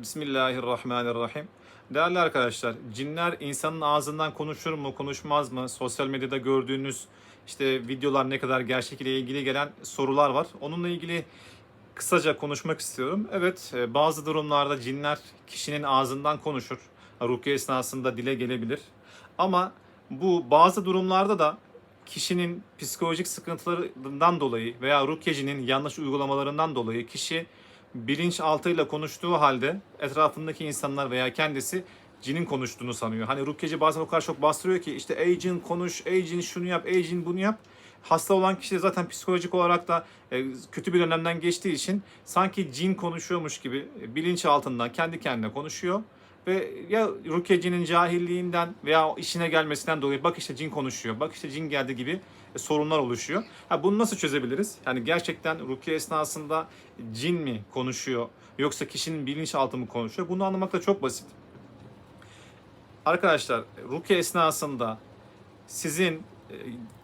Bismillahirrahmanirrahim. Değerli arkadaşlar, cinler insanın ağzından konuşur mu, konuşmaz mı? Sosyal medyada gördüğünüz işte videolar ne kadar gerçek ile ilgili gelen sorular var. Onunla ilgili kısaca konuşmak istiyorum. Evet, e, bazı durumlarda cinler kişinin ağzından konuşur. Rukiye esnasında dile gelebilir. Ama bu bazı durumlarda da kişinin psikolojik sıkıntılarından dolayı veya rukyecinin yanlış uygulamalarından dolayı kişi bilinçaltıyla konuştuğu halde etrafındaki insanlar veya kendisi cinin konuştuğunu sanıyor. Hani rukyeci bazen o kadar çok bastırıyor ki işte ey cin konuş, ey cin şunu yap, ey cin bunu yap. Hasta olan kişi de zaten psikolojik olarak da e, kötü bir dönemden geçtiği için sanki cin konuşuyormuş gibi e, bilinçaltından kendi kendine konuşuyor. Ve ya rukyecinin cahilliğinden veya işine gelmesinden dolayı bak işte cin konuşuyor, bak işte cin geldi gibi e, sorunlar oluşuyor. Ha, bunu nasıl çözebiliriz? Yani gerçekten rukiye esnasında cin mi konuşuyor yoksa kişinin bilinçaltı mı konuşuyor? Bunu anlamak da çok basit. Arkadaşlar rukiye esnasında sizin e,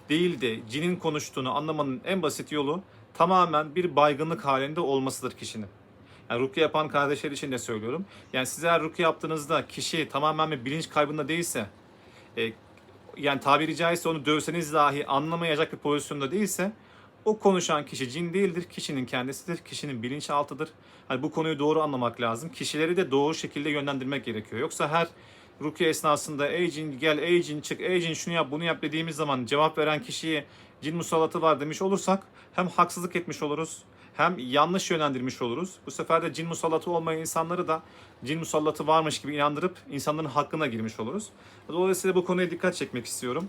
değil de cinin konuştuğunu anlamanın en basit yolu tamamen bir baygınlık halinde olmasıdır kişinin. Yani rukiye yapan kardeşler için de söylüyorum. Yani siz eğer rukiye yaptığınızda kişi tamamen bir bilinç kaybında değilse, e, yani tabiri caizse onu dövseniz dahi anlamayacak bir pozisyonda değilse, o konuşan kişi cin değildir, kişinin kendisidir, kişinin bilinçaltıdır. Hani bu konuyu doğru anlamak lazım. Kişileri de doğru şekilde yönlendirmek gerekiyor. Yoksa her rukiye esnasında ey cin gel, ey cin çık, ey cin şunu yap, bunu yap dediğimiz zaman cevap veren kişiye cin musallatı var demiş olursak hem haksızlık etmiş oluruz hem yanlış yönlendirmiş oluruz. Bu sefer de cin musallatı olmayan insanları da cin musallatı varmış gibi inandırıp insanların hakkına girmiş oluruz. Dolayısıyla bu konuya dikkat çekmek istiyorum.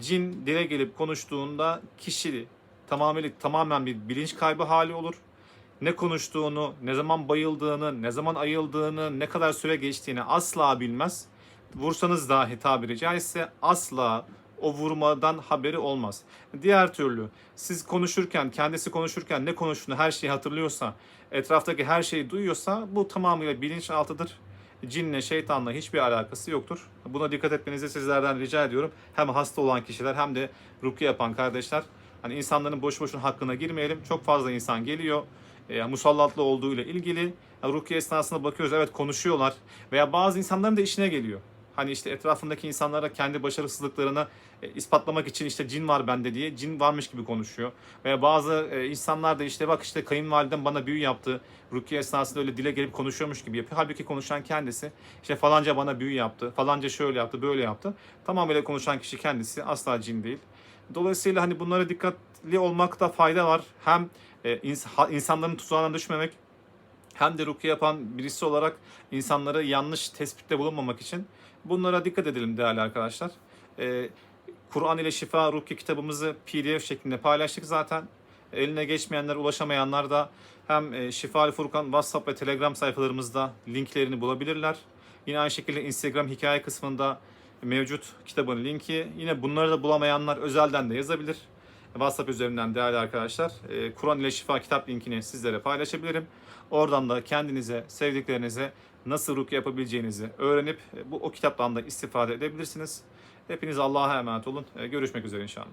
Cin dile gelip konuştuğunda kişi tamamıyla tamamen bir bilinç kaybı hali olur. Ne konuştuğunu, ne zaman bayıldığını, ne zaman ayıldığını, ne kadar süre geçtiğini asla bilmez. Vursanız dahi tabiri caizse asla o vurmadan haberi olmaz. Diğer türlü siz konuşurken, kendisi konuşurken ne konuştuğunu her şeyi hatırlıyorsa, etraftaki her şeyi duyuyorsa bu tamamıyla bilinçaltıdır. Cinle, şeytanla hiçbir alakası yoktur. Buna dikkat etmenizi sizlerden rica ediyorum. Hem hasta olan kişiler hem de rukiye yapan kardeşler. Hani insanların boş boşuna hakkına girmeyelim. Çok fazla insan geliyor. E, musallatlı olduğu ile ilgili. Yani rukiye esnasında bakıyoruz evet konuşuyorlar. Veya bazı insanların da işine geliyor. Hani işte etrafındaki insanlara kendi başarısızlıklarını e, ispatlamak için işte cin var bende diye cin varmış gibi konuşuyor. Veya bazı e, insanlar da işte bak işte kayınvalidem bana büyü yaptı. Rukiye esnasında öyle dile gelip konuşuyormuş gibi yapıyor. Halbuki konuşan kendisi işte falanca bana büyü yaptı. Falanca şöyle yaptı böyle yaptı. Tamamıyla konuşan kişi kendisi asla cin değil. Dolayısıyla hani bunlara dikkatli olmakta fayda var. Hem e, ins- insanların tuzağına düşmemek hem de rukiye yapan birisi olarak insanları yanlış tespitte bulunmamak için bunlara dikkat edelim değerli arkadaşlar. Ee, Kur'an ile Şifa Rukiye kitabımızı PDF şeklinde paylaştık zaten. Eline geçmeyenler, ulaşamayanlar da hem e, Şifa Furkan WhatsApp ve Telegram sayfalarımızda linklerini bulabilirler. Yine aynı şekilde Instagram hikaye kısmında mevcut kitabın linki. Yine bunları da bulamayanlar özelden de yazabilir. WhatsApp üzerinden değerli arkadaşlar e, Kur'an ile Şifa kitap linkini sizlere paylaşabilirim. Oradan da kendinize, sevdiklerinize nasıl rukiye yapabileceğinizi öğrenip e, bu o kitaptan da istifade edebilirsiniz. Hepiniz Allah'a emanet olun. E, Görüşmek üzere inşallah.